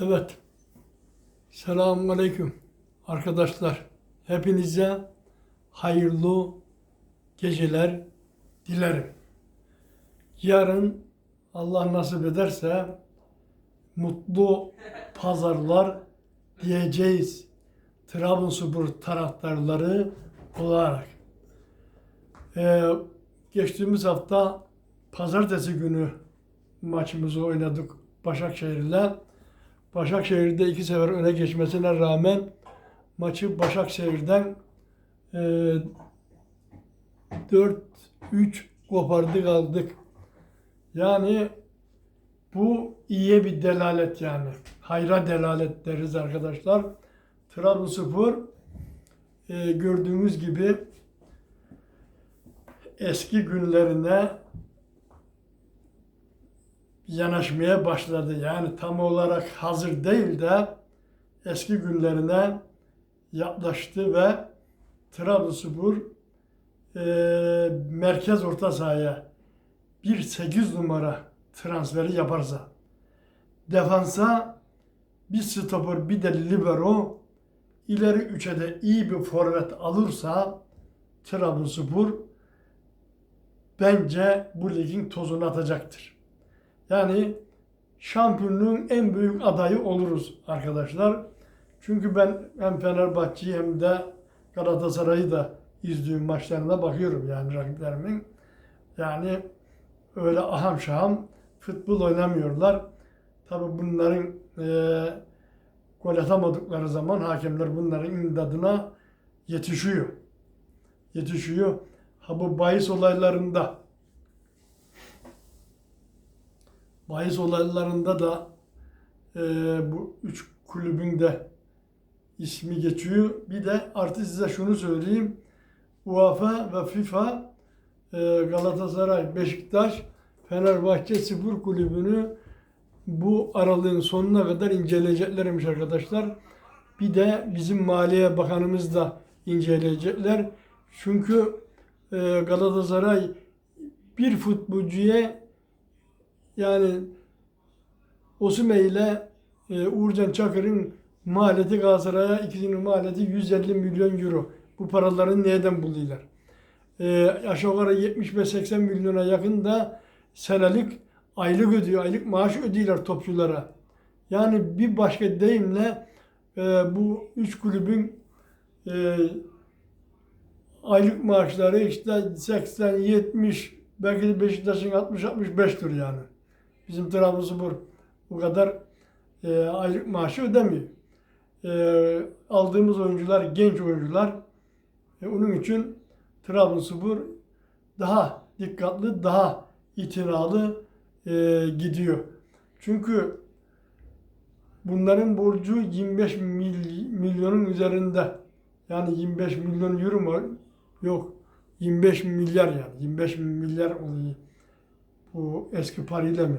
Evet. Selamun Aleyküm arkadaşlar. Hepinize hayırlı geceler dilerim. Yarın Allah nasip ederse mutlu pazarlar diyeceğiz. Trabzonspor taraftarları olarak. Ee, geçtiğimiz hafta pazartesi günü maçımızı oynadık Başakşehir'le. Başakşehir'de iki sefer öne geçmesine rağmen maçı Başakşehir'den e, 4-3 kopardık aldık. Yani bu iyiye bir delalet yani. Hayra delalet deriz arkadaşlar. Trabzonspor e, gördüğümüz gibi eski günlerine yanaşmaya başladı. Yani tam olarak hazır değil de eski günlerine yaklaştı ve Trabzonspor e, merkez orta sahaya bir 8 numara transferi yaparsa defansa bir stoper bir de libero ileri üçe de iyi bir forvet alırsa Trabzonspor bence bu ligin tozunu atacaktır. Yani şampiyonluğun en büyük adayı oluruz arkadaşlar. Çünkü ben hem Fenerbahçe'yi hem de Galatasaray'ı da izlediğim maçlarına bakıyorum yani rakiplerimin. Yani öyle aham şaham futbol oynamıyorlar. Tabi bunların e, gol atamadıkları zaman hakemler bunların imdadına yetişiyor. Yetişiyor. Ha bu bahis olaylarında bahis olaylarında da e, bu üç kulübün de ismi geçiyor. Bir de artı size şunu söyleyeyim. UEFA ve FIFA e, Galatasaray, Beşiktaş, Fenerbahçe Spor Kulübü'nü bu aralığın sonuna kadar inceleyeceklermiş arkadaşlar. Bir de bizim Maliye Bakanımız da inceleyecekler. Çünkü e, Galatasaray bir futbolcuya yani Osimhen ile e, Uğurcan Çakır'ın maliyeti Galatasaray'a ikisinin maliyeti 150 milyon euro. Bu paraları nereden buluyorlar? E, aşağı yukarı 75-80 milyona yakın da senelik aylık ödüyor, aylık maaş ödüyorlar topçulara. Yani bir başka deyimle e, bu üç kulübün e, aylık maaşları işte 80, 70, belki de Beşiktaş'ın 60, 65'tür yani. Bizim Trabzonspor bu kadar e, aylık maaşı ödemiyor. E, aldığımız oyuncular genç oyuncular. E, onun için Trabzonspor daha dikkatli, daha itinalı e, gidiyor. Çünkü bunların borcu 25 mil, milyonun üzerinde. Yani 25 milyon euro mu? Yok. 25 milyar yani. 25 milyar oluyor. Bu eski parayla mı?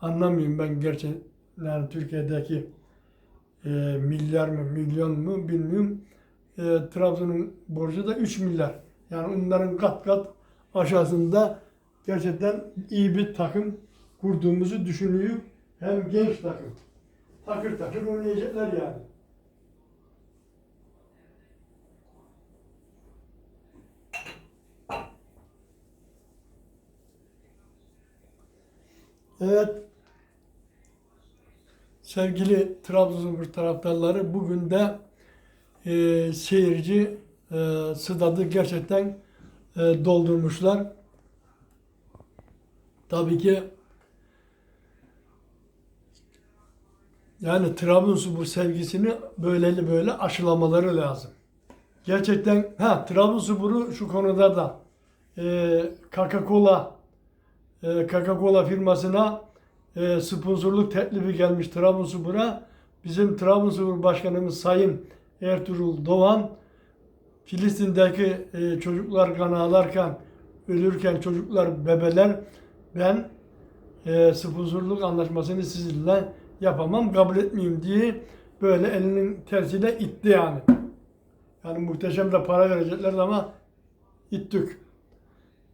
Anlamıyorum ben gerçi yani Türkiye'deki e, milyar mı milyon mu bilmiyorum. E, Trabzon'un borcu da 3 milyar. Yani onların kat kat aşağısında gerçekten iyi bir takım kurduğumuzu düşünüyor. Hem genç takım. Takır takır oynayacaklar yani. Evet. Sevgili Trabzonspor taraftarları bugün de e, seyirci e, stadı gerçekten e, doldurmuşlar. Tabii ki yani Trabzonspor sevgisini böyleli böyle aşılamaları lazım. Gerçekten ha Trabzonspor'u şu konuda da e, Coca-Cola Coca-Cola firmasına e, sponsorluk teklifi gelmiş Trabzonspor'a. Bizim Trabzonspor Başkanımız Sayın Ertuğrul Doğan Filistin'deki e, çocuklar kan ağlarken, ölürken çocuklar, bebeler ben e, sponsorluk anlaşmasını sizinle yapamam, kabul etmeyeyim diye böyle elinin tersiyle itti yani. Yani muhteşem de para verecekler ama ittik.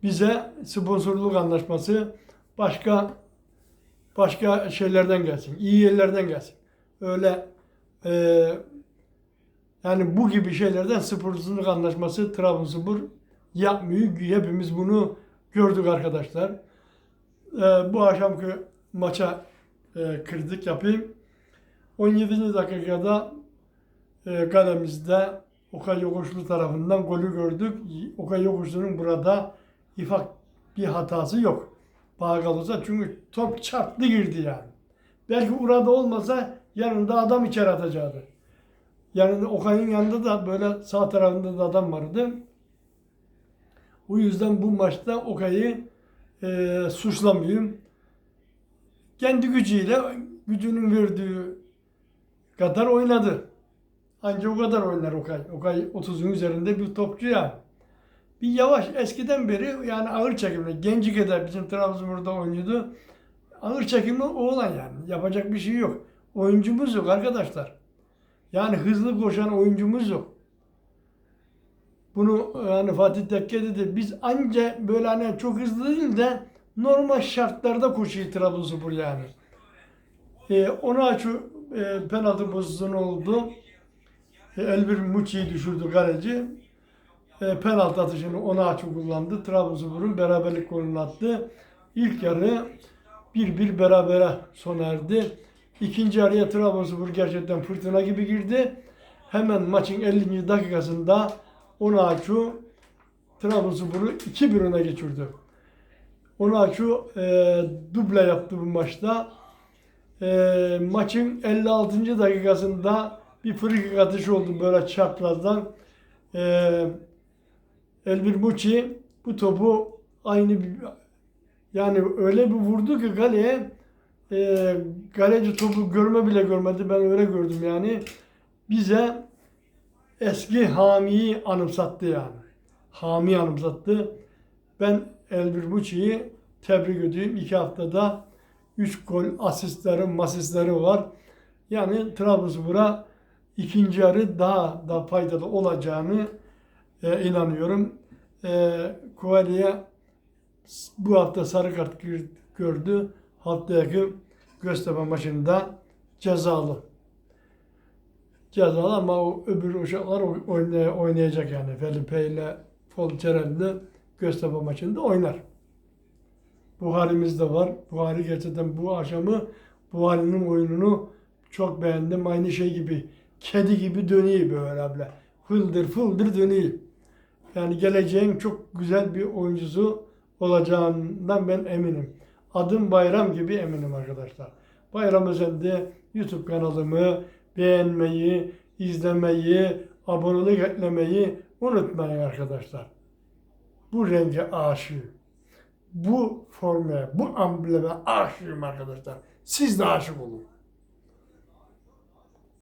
Bize sponsorluk anlaşması başka başka şeylerden gelsin, iyi yerlerden gelsin. öyle e, yani bu gibi şeylerden sporculuk anlaşması Trabzonspor yapmıyor. Hepimiz bunu gördük arkadaşlar. E, bu akşamki maça e, kritik yapayım. 17. dakikada e, kalemizde Okay Yokuşlu tarafından golü gördük. Okay Yokuşlu'nun burada ifak bir hatası yok. Bağgaloz'a çünkü top çarptı girdi yani. Belki orada olmasa yanında adam içeri atacaktı. Yani Okay'ın yanında da böyle sağ tarafında da adam vardı. O yüzden bu maçta Okay'ı e, suçlamıyorum. Kendi gücüyle, gücünün verdiği kadar oynadı. Ancak o kadar oynar Okay. Okay 30'un üzerinde bir topçu ya. Bir yavaş eskiden beri yani ağır çekimli. Genci kadar bizim Trabzonspor'da oynuyordu. Ağır çekimli oğlan yani. Yapacak bir şey yok. Oyuncumuz yok arkadaşlar. Yani hızlı koşan oyuncumuz yok. Bunu yani Fatih Tekke dedi. Biz anca böyle hani çok hızlı değil de normal şartlarda koşuyor Trabzonspor yani. Ee, ona şu e, penaltı pozisyonu oldu. E, Elbir Muçi'yi düşürdü kaleci. E, penaltı atışını ona açı kullandı. Trabzonspor'un beraberlik golünü attı. İlk yarı 1-1 berabere sona erdi. İkinci yarıya Trabzonspor gerçekten fırtına gibi girdi. Hemen maçın 50. dakikasında Onaçu Trabzonspor'u 2-1 öne geçirdi. Onaçu e, duble yaptı bu maçta. E, maçın 56. dakikasında bir frikik atışı oldu böyle çaprazdan. E, Elbir Muçi bu topu aynı yani öyle bir vurdu ki kaleye e, kaleci topu görme bile görmedi. Ben öyle gördüm yani. Bize eski Hami'yi anımsattı yani. Hami anımsattı. Ben Elbir Muçi'yi tebrik ediyorum. İki haftada 3 gol asistleri, masistleri var. Yani Trabzonspor'a ikinci yarı daha da faydalı olacağını e, inanıyorum. E, Kuvalya'ya bu hafta sarı kart gördü. Haftaki Göztepe maçında cezalı. Cezalı ama o öbür uşaklar oynay- oynayacak yani. Felipe ile Folcerelli Göztepe maçında oynar. Buhari'miz de var. Buhari gerçekten bu akşamı Buhari'nin oyununu çok beğendim. Aynı şey gibi. Kedi gibi dönüyor böyle abla. Fıldır fıldır dönüyor. Yani geleceğin çok güzel bir oyuncusu olacağından ben eminim. Adım Bayram gibi eminim arkadaşlar. Bayram Özel'de YouTube kanalımı beğenmeyi, izlemeyi, abonelik eklemeyi unutmayın arkadaşlar. Bu renge aşığım. Bu formaya, bu ambleme aşığım arkadaşlar. Siz de aşık olun.